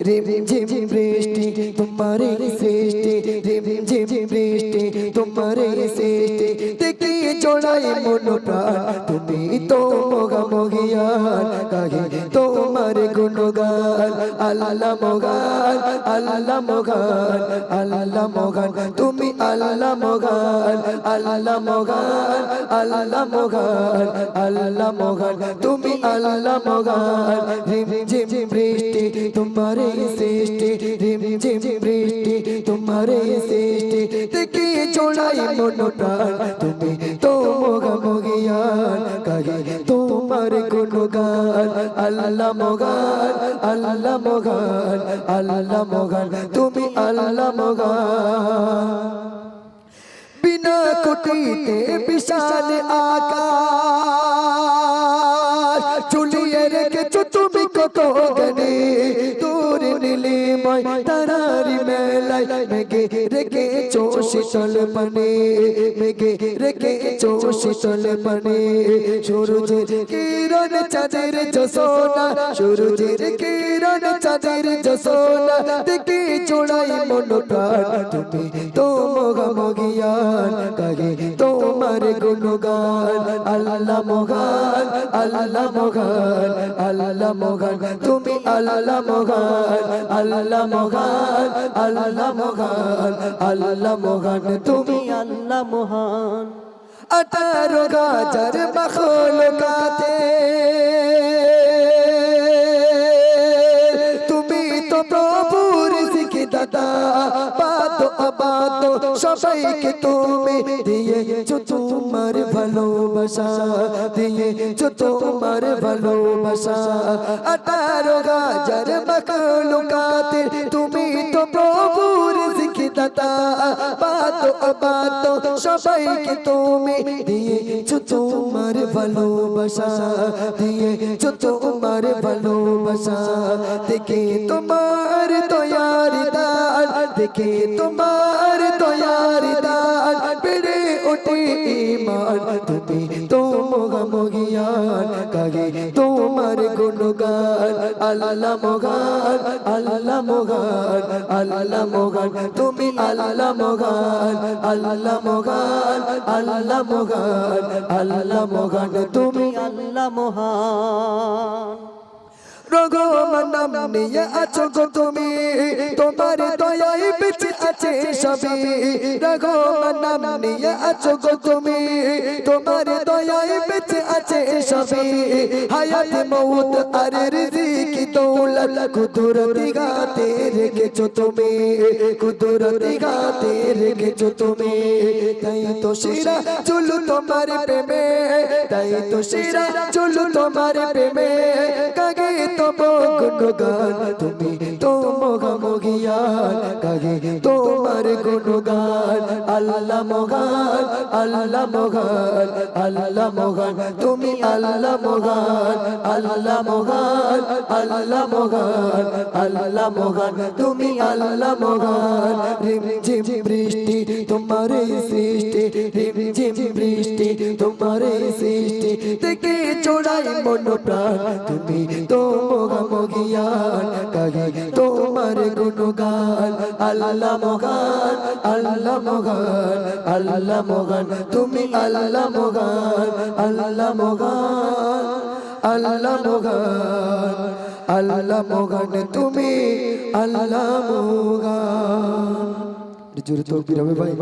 রিম ঝিম বৃষ্টি তোমারে সৃষ্টি রিম ঝিম বৃষ্টি তোমারে সৃষ্টি দেখি চড়াই মন প্রাণ তুমি তো মোগা মগিয়ান কাহে তোমার গুণগান আল্লাহ মোগান আল্লাহ মোগান আল্লাহ মোগান তুমি আল্লাহ মোগান আল্লাহ মোগান আল্লাহ মোগান আল্লাহ মোগান তুমি আল্লাহ মোগান রিম ঝিম সৃষ্টি, রিম ঝিম বৃষ্টি, তোমারে সৃষ্টি। দেখি চড়াই মন প্রাণ তুমি তো মোগা মগিয়ান কাহে তোমার গুণগান। আল্লাহ মোগান আল্লাহ মোগান আল্লাহ মোগান, তুমি আল্লাহ মোগান। বিনা কুটিতে বিশাল আকাশ। নীলিময় তারারি মেলায় মেঘে রেখেছো শীতল পানে, মেঘে রেখেছো শীতল পানে। সূরজের কিরণ চাঁদের জসোনা সূরজের কিরণ চাঁদের জসোনা দেখি চোড়াই মন প্রাণ তুমি তো মোগা মগিয়ান কাগে তোমার গুণগান, আল্লাহ মোগান আল্লাহ মোগান আল্লাহ মোগান তুমি আল্লাহ মোগান আল্লাহ মোগান আল্লাহ মোগান আল্লাহ মোগান তুমি আল্লাহ মহান। আঠারো গাজার মখল কাতে তুমি তো প্রভুর শিখি দাদা বাদ আবাদ সবাইকে তুমি দিয়েছ তোমার ভালোবাসা দিয়েছ তোমার ভালোবাসা আঠারো গাজার মখল কাতে তুমি তো প্রভুর দাদা বাদ আবাদ সবাইকে তুমি দিয়েছ তোমার ভালোবাসা দিয়েছ তোমার ভালোবাসা দেখে তোমার দান দেখে তোমার দয়ার দান বেড়ে ওঠে ইমান তুমি তো মোগা মগিয়ান কাগে তোমার গুণগান। আল্লাহ মোগান আল্লাহ মোগান আল্লাহ মোগান তুমি আল্লাহ মোগান আল্লাহ মোগান আল্লাহ মোগান আল্লাহ মোগান তুমি আল্লাহ মহান। রঘুমনাম নিয়ে আছো গো তুমি। তোমার দয়ায় বেঁচে আছে সবই। রঘুমনাম নিয়ে আছো গো তুমি। তোমার দয়ায় বেঁচে আছে সবই। হায়াত মৌত আর রিজিক দৌলত কুদরতি গাতে রেখেছো তুমি। কুদরতি গাতে রেখেছো তুমি। তাই তো শিরা চলু তোমার প্রেমে। তাই তো শিরা চলু তোমার প্রেমে। কাগে গুণগান তুমি তো মোগা মগিয়ান কাগে তোমার গুণগান আল্লাহ মগান আল্লাহ মগান আল্লাহ মগান তুমি আল্লাহ মগান আল্লাহ মগান আল্লাহ মগান আল্লাহ মগান তুমি আল্লাহ মগান রিম ঝিম বৃষ্টি তোমার সৃষ্টি রিম ঝিম বৃষ্টি তোমার মন প্রাণ তুমি তো মোগা মগিয়ান কাগে তোমার গুণগান, আল্লাহ মগান আল্লাহ মগান আল্লাহ মগান তুমি আল্লাহ মগান আল্লাহ মগান আল্লাহ মগান আল্লাহ মগান তুমি আল্লাহ মগান জোরে তকবীর হবে ভাই,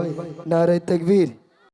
নারায় তকবীর।